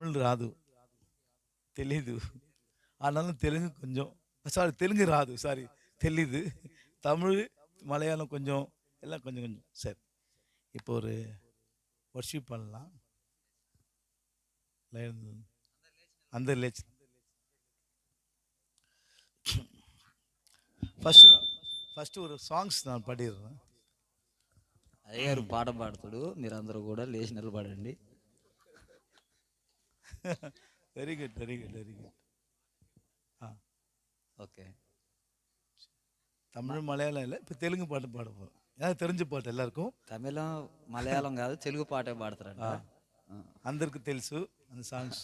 తమిళ్ రాదు తెలీదు அதனால தெலுங்கு கொஞ்சம் சாரி தெலுங்கு ராது சாரி தெளிது தமிழ் மலையாளம் கொஞ்சம் எல்லாம் கொஞ்சம் கொஞ்சம் சரி இப்போ ஒரு ஒர்ஷிப் பண்ணலாம் அந்த ஃபஸ்ட்டு ఫస్ట్ ఫస్ట్ ఒక సాంగ్స్ నా పాడిర్రా అయ్యారు పాట పాడతాడు మీరందరూ கூட లేచి నిలబడండి Very good very good very good ஆ ఓకే தமிழ் மலையாளம் இல்லை இப்போ தெலுங்கு பாட்டு பாட போகிறோம் ஏன்னா தெரிஞ்ச பாட்டு எல்லாருக்கும் తమిళం మలయాళం కాదు తెలుగు పాటే పాడతారంట ఆ. అందరికి తెలుసు அந்த సాంగ్స్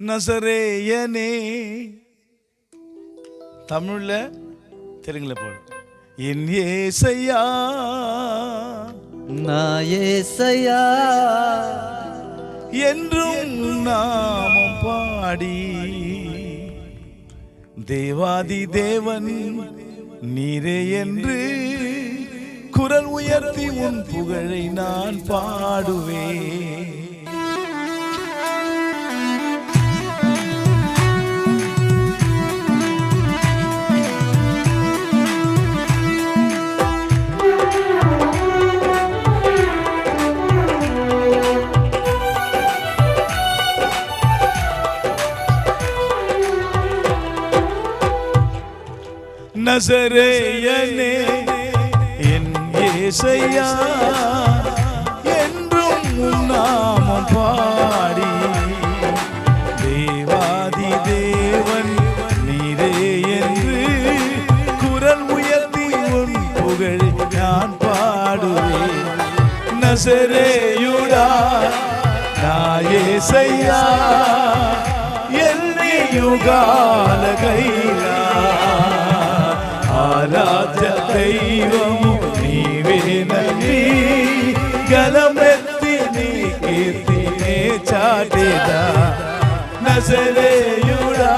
நசரேயனே தமிழ்ல தெலுங்குல போடும் என் ஏசையா நாயேசையா என்றும் நாமம் பாடி. தேவாதி தேவன் நீரே என்று குரல் உயர்த்தி உன் புகழை நான் பாடுவேன். நசரேயனே என் ஏசையா என்றும் நாமம் பாடி. தேவாதி தேவன் நீரே என்று குரல் உயர்த்தி உன் புகழ் நான் பாடுவேன். நசரேயுடா நாயேசையா என்னை யுகால கைலா ఆరాధ్య దైవము నీవేనని గలమెత్తి నీ కీర్తినే చాటేదా నజరేయుడా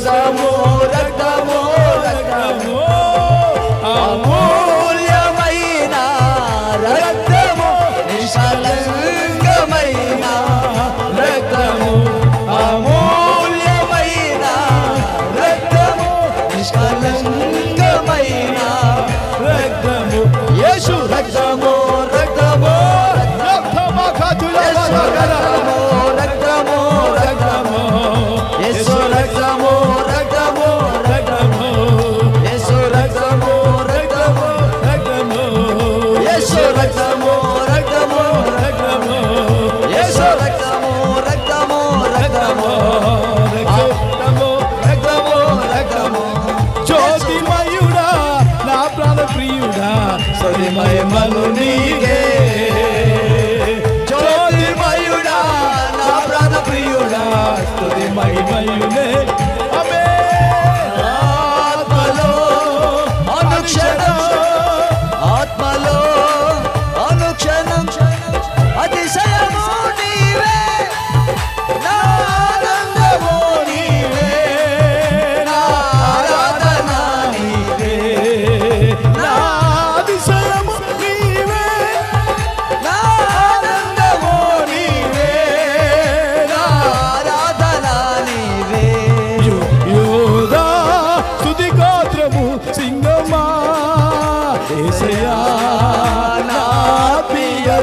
coisa மகிமையுமே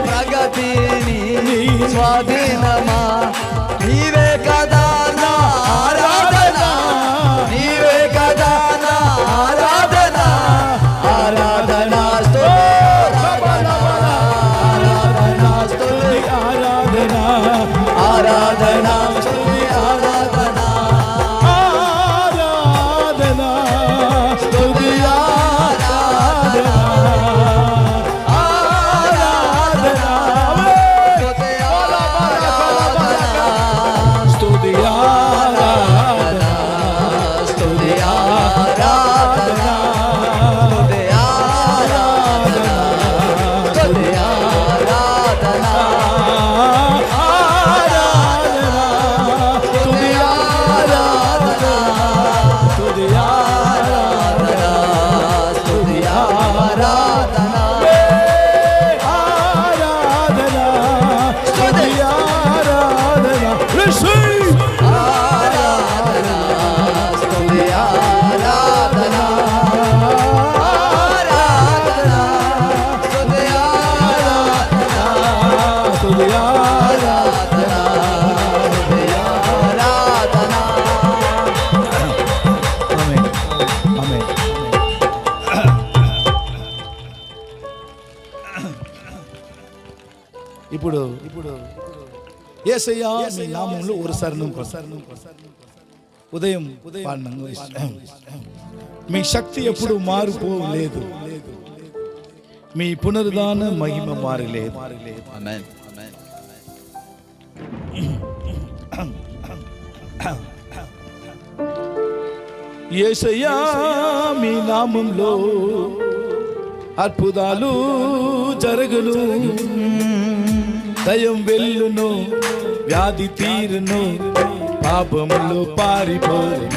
ప్రగతిని స్వాధీనమా? ఇప్పుడు ఇప్పుడు ఏసయ్యా మీ నామంలో ఒక సరణం ప్రసరణం ఉదయం ఉదయం మీ శక్తి ఎప్పుడు మారిపోలేదు మీ పునరుదాన మహిమ మారలేదు ఏసయ్యా మీ నామంలో అద్భుతాలు జరగను దయం వెళ్ళును వ్యాధి తీరును పాపములు పారిపోను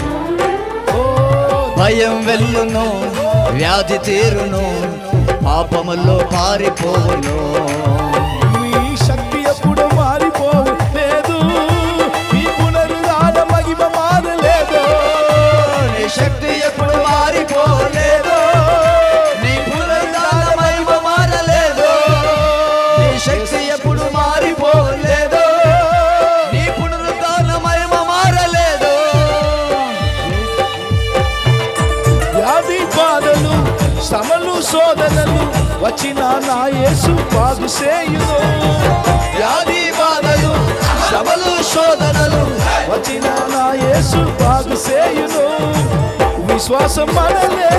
భయం వెళ్ళును వ్యాధి తీరును పాపములు పారిపోను చేయును. వ్యాధి బాధలు శ్రమలు శోధనలు వచ్చిన నా యేసు బాగు చేయును. విశ్వాసం మనలే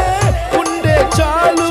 ఉండే చాలు.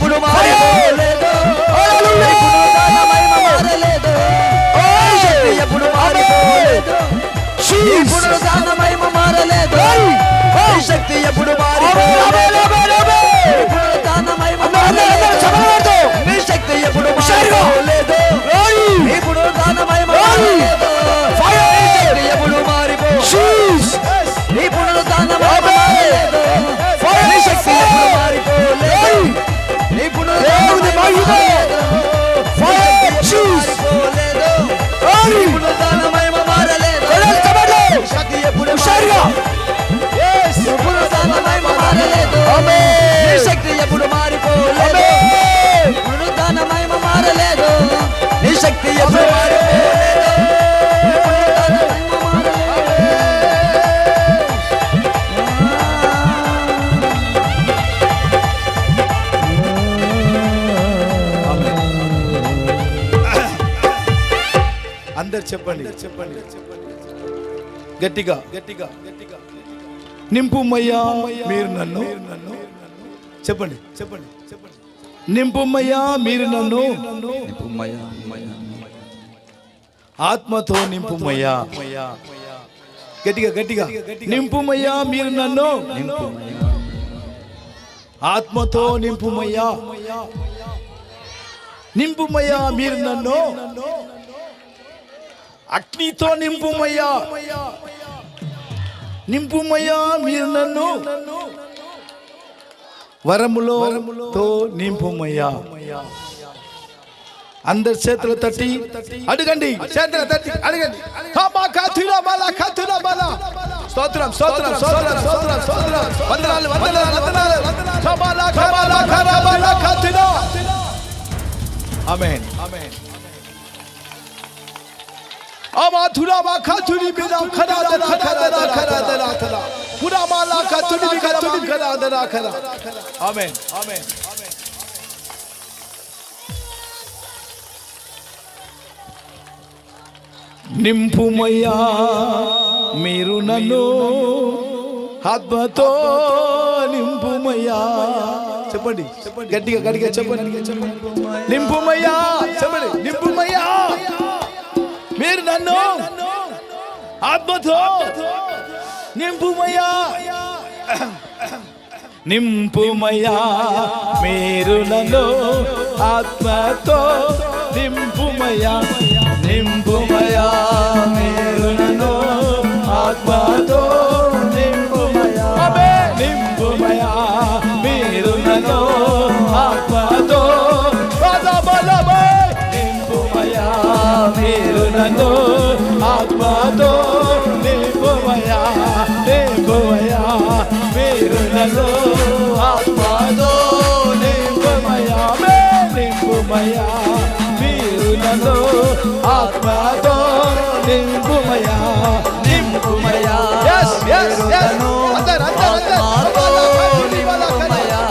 我的 చెప్పండి. చెప్పండి. గట్టిగా. గట్టిగా. గట్టిగా నింపు మయ్యా మీరు నన్ను. నన్ను. చెప్పండి. చెప్పండి చెప్పండి. నింపుమయ్యా మీరు నన్ను. నింపుమయ్యా ఆత్మతో నింపుమయ్యా. గట్టిగా గట్టిగా. నింపుమయ్యా మీరు నన్ను. ఆత్మతో నింపుమయ్యా. నింపుమయ్యా. మీరు నన్ను. అగ్నితో నింపుమయ్యా నింపుమయ్యా మీరు నన్ను వరములో తో నింపుమయ్యా అందరి చేతులు తట్టి అడగండి చేతుల తట్టి అడగండి స్తోత్రం స్తోత్రం స్తోత్రం స్తోత్రం స్తోత్రం వందనాలు వందనాలు వందనాలు కబల కరబల కథురా ఆమేన్ ఆమేన్ అమాధురా మా కథురి బిన ఖరాదన ఖరాదన నింపుమయ్యా మీరు నన్ను ఆత్మతో నింపుమయ్యా చెప్పండి చెప్పండి గట్టిగా గట్టిగా చెప్పండి నింపుమయ్యా చెప్పండి నింపు ఆత్మతో నింపుమయ్యా నింపుమయ్యా మీరు ఆత్మతో నింపుమయ్యా నింపుమయ్యా మేరులలో ఆత్మతో నింపుమయ్యా ఆమె నింపుమయ్యా మీరు ఆత్మతో పదబలమై నింపుమయ్యా మీరు ఆత్మతో నింపుమయ్యా మీరు నన్ను ఆత్మతో నింపుమయ్యా మీరు నన్ను ఆత్మతో నింపుమయ్యా నింపుమయ్యా yes yes yes. అందరు అందరు అందరు. నింపుమయ్యా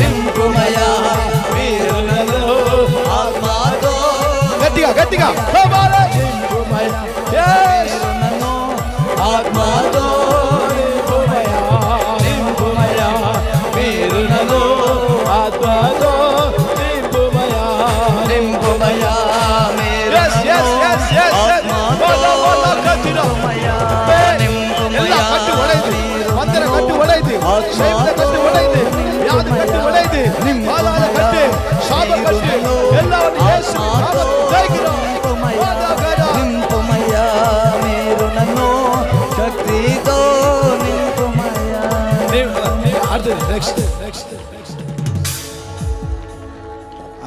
నింపుమయ్యా మీరు నన్ను ఆత్మతో గట్టిగా గట్టిగా. ఆత్మతో నింపుమయ్యా నింపుమయ్యా మీరు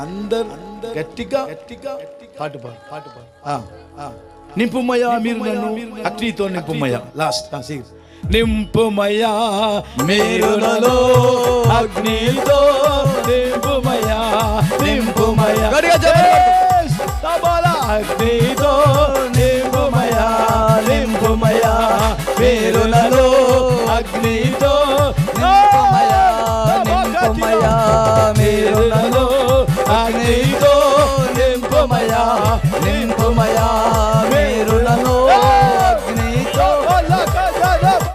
అందరు గట్టిగా గట్టిగా పాటు పాడు పాటు పాడు. నింపుమయా మీరు నన్ను. అగ్నితో నింపుమయా లాస్ట్ నింపుమయా మీరు అగ్నితో నింపుమయా నింపుమయా అగ్నితో